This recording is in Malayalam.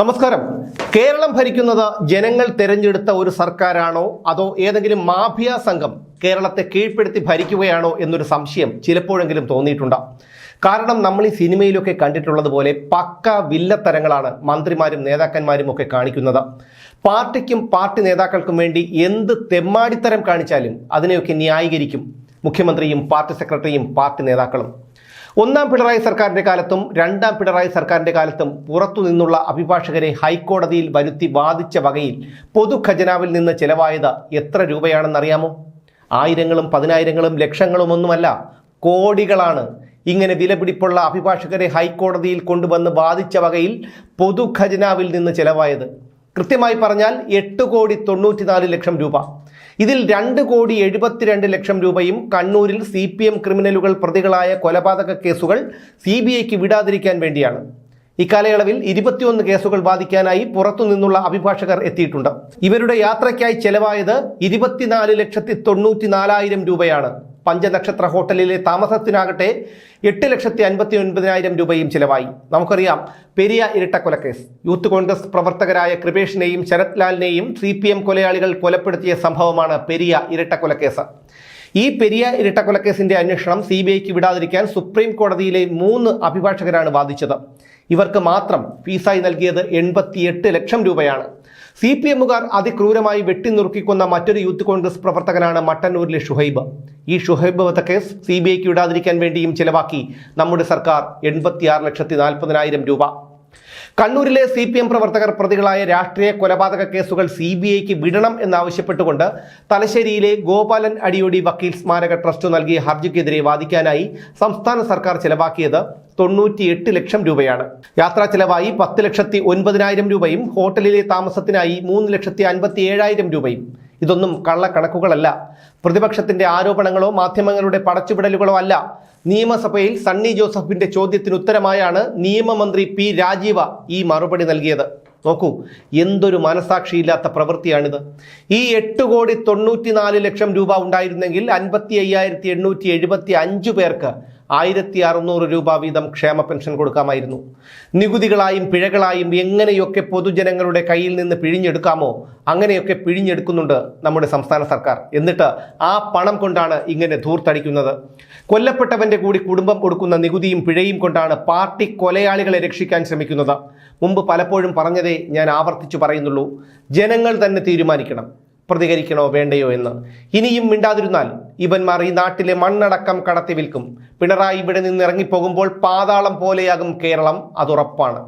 നമസ്കാരം. കേരളം ഭരിക്കുന്നത് ജനങ്ങൾ തിരഞ്ഞെടുത്ത ഒരു സർക്കാരാണോ? അതോ ഏതെങ്കിലും മാഫിയ സംഘം കേരളത്തെ കീഴ്പ്പെടുത്തി ഭരിക്കുകയാണോ എന്നൊരു സംശയം ചിലപ്പോഴെങ്കിലും തോന്നിയിട്ടുണ്ട്. കാരണം നമ്മൾ ഈ സിനിമയിലൊക്കെ കണ്ടിട്ടുള്ളത് പോലെ പക്ക വില്ലത്തരങ്ങളാണ് മന്ത്രിമാരും നേതാക്കന്മാരും ഒക്കെ കാണിക്കുന്നത്. പാർട്ടിക്കും പാർട്ടി നേതാക്കൾക്കും വേണ്ടി എന്ത് തെമ്മാടിത്തരം കാണിച്ചാലും അതിനെയൊക്കെ ന്യായീകരിക്കും മുഖ്യമന്ത്രിയും പാർട്ടി സെക്രട്ടറിയും പാർട്ടി നേതാക്കളും. ഒന്നാം പിണറായി സർക്കാരിന്റെ കാലത്തും രണ്ടാം പിണറായി സർക്കാരിന്റെ കാലത്തും പുറത്തുനിന്നുള്ള അഭിഭാഷകരെ ഹൈക്കോടതിയിൽ വരുത്തി വാദിച്ച വകയിൽ പൊതുഖജനാവിൽ നിന്ന് ചെലവായത് എത്ര രൂപയാണെന്നറിയാമോ? ആയിരങ്ങളും പതിനായിരങ്ങളും ലക്ഷങ്ങളും ഒന്നുമല്ല കോടികളാണ്. ഇങ്ങനെ വിലപിടിപ്പുള്ള അഭിഭാഷകരെ ഹൈക്കോടതിയിൽ കൊണ്ടുവന്ന് ബാധിച്ച വകയിൽ പൊതുഖജനാവിൽ നിന്ന് ചെലവായത്. കൃത്യമായി പറഞ്ഞാൽ എട്ട് കോടി തൊണ്ണൂറ്റിനാല് ലക്ഷം രൂപ. ഇതിൽ രണ്ട് കോടി എഴുപത്തിരണ്ട് ലക്ഷം രൂപയും കണ്ണൂരിൽ സി പി എം ക്രിമിനലുകൾ പ്രതികളായ കൊലപാതക കേസുകൾ സി ബി ഐക്ക് വിടാതിരിക്കാൻ വേണ്ടിയാണ്. ഇക്കാലയളവിൽ ഇരുപത്തിയൊന്ന് കേസുകൾ വാദിക്കാനായി പുറത്തുനിന്നുള്ള അഭിഭാഷകർ എത്തിയിട്ടുണ്ട്. ഇവരുടെ യാത്രയ്ക്കായി ചെലവായത് ഇരുപത്തിനാല് ലക്ഷത്തി തൊണ്ണൂറ്റി നാലായിരം രൂപയാണ്. പഞ്ചനക്ഷത്ര ഹോട്ടലിലെ താമസത്തിനാകട്ടെ എട്ട് ലക്ഷത്തി അൻപത്തി ഒൻപതിനായിരം രൂപയും ചിലവായി. നമുക്കറിയാം പെരിയ ഇരട്ടക്കൊലക്കേസ് യൂത്ത് കോൺഗ്രസ് പ്രവർത്തകരായ കൃപേഷിനെയും ശരത് ലാലിനെയും സി പി എം കൊലയാളികൾ കൊലപ്പെടുത്തിയ സംഭവമാണ് പെരിയ ഇരട്ടക്കൊലക്കേസ് ഈ പെരിയ ഇരട്ടക്കൊലക്കേസിന്റെ അന്വേഷണം സി ബി ഐക്ക് വിടാതിരിക്കാൻ സുപ്രീം കോടതിയിലെ മൂന്ന് അഭിഭാഷകരാണ് വാദിച്ചത്. ഇവർക്ക് മാത്രം ഫീസായി നൽകിയത് എൺപത്തിയെട്ട് ലക്ഷം രൂപയാണ്. സി പി എമ്മുകാർ അതിക്രൂരമായി വെട്ടിനുറുക്കിക്കൊന്ന മറ്റൊരു യൂത്ത് കോൺഗ്രസ് പ്രവർത്തകനാണ് മട്ടന്നൂരിലെ ഷുഹൈബ്. ഈ ഷുഹൈബ് വധക്കേസ് സി ബി ഐക്ക് വിടാതിരിക്കാൻ വേണ്ടിയും ചിലവാക്കി നമ്മുടെ സർക്കാർ എൺപത്തിയാറ് ലക്ഷത്തി നാൽപ്പതിനായിരം രൂപ. കണ്ണൂരിലെ സി പി എം പ്രവർത്തകർ പ്രതികളായ രാഷ്ട്രീയ കൊലപാതക കേസുകൾ സി ബി ഐക്ക് വിടണം എന്നാവശ്യപ്പെട്ടുകൊണ്ട് തലശ്ശേരിയിലെ ഗോപാലൻ അടിയോടി വക്കീൽ സ്മാരക ട്രസ്റ്റ് നൽകിയ ഹർജിക്കെതിരെ വാദിക്കാനായി സംസ്ഥാന സർക്കാർ ചെലവാക്കിയത് തൊണ്ണൂറ്റിയെട്ട് ലക്ഷം രൂപയാണ്. യാത്രാ ചെലവായി പത്ത് ലക്ഷത്തി ഒൻപതിനായിരം രൂപയും ഹോട്ടലിലെ താമസത്തിനായി മൂന്ന് ലക്ഷത്തി അൻപത്തി ഏഴായിരം രൂപയും. ഇതൊന്നും കള്ളക്കണക്കുകളല്ല. പ്രതിപക്ഷത്തിന്റെ ആരോപണങ്ങളോ മാധ്യമങ്ങളുടെ പടച്ചുവിടലുകളോ അല്ല. നിയമസഭയിൽ സണ്ണി ജോസഫിന്റെ ചോദ്യത്തിന് ഉത്തരമായാണ് നിയമമന്ത്രി പി രാജീവ ഈ മറുപടി നൽകിയത്. നോക്കൂ എന്തൊരു മനസാക്ഷിയില്ലാത്ത പ്രവൃത്തിയാണിത്. ഈ എട്ട് കോടി തൊണ്ണൂറ്റിനാല് ലക്ഷം രൂപ ഉണ്ടായിരുന്നെങ്കിൽ അൻപത്തി അയ്യായിരത്തി എണ്ണൂറ്റി എഴുപത്തി അഞ്ച് പേർക്ക് ആയിരത്തി അറുന്നൂറ് രൂപ വീതം ക്ഷേമ പെൻഷൻ കൊടുക്കാമായിരുന്നു. നികുതികളായും പിഴകളായും എങ്ങനെയൊക്കെ പൊതുജനങ്ങളുടെ കയ്യിൽ നിന്ന് പിഴിഞ്ഞെടുക്കാമോ അങ്ങനെയൊക്കെ പിഴിഞ്ഞെടുക്കുന്നുണ്ട് നമ്മുടെ സംസ്ഥാന സർക്കാർ. എന്നിട്ട് ആ പണം കൊണ്ടാണ് ഇങ്ങനെ ധൂർത്തടിക്കുന്നത്. കൊല്ലപ്പെട്ടവന്റെ കൂടി കുടുംബം കൊടുക്കുന്ന നികുതിയും പിഴയും കൊണ്ടാണ് പാർട്ടി കൊലയാളികളെ രക്ഷിക്കാൻ ശ്രമിക്കുന്നത്. മുമ്പ് പലപ്പോഴും പറഞ്ഞതേ ഞാൻ ആവർത്തിച്ചു പറയുന്നുള്ളൂ. ജനങ്ങൾ തന്നെ തീരുമാനിക്കണം. പ്രതികരിക്കണോ വേണ്ടയോ എന്ന്. ഇനിയും മിണ്ടാതിരുന്നാൽ ഇവന്മാർ ഈ നാട്ടിലെ മണ്ണടക്കം കടത്തി വിൽക്കും. പിണറായി ഇവിടെ നിന്ന് ഇറങ്ങിപ്പോകുമ്പോൾ പാതാളം പോലെയാകും കേരളം അതുറപ്പാണ്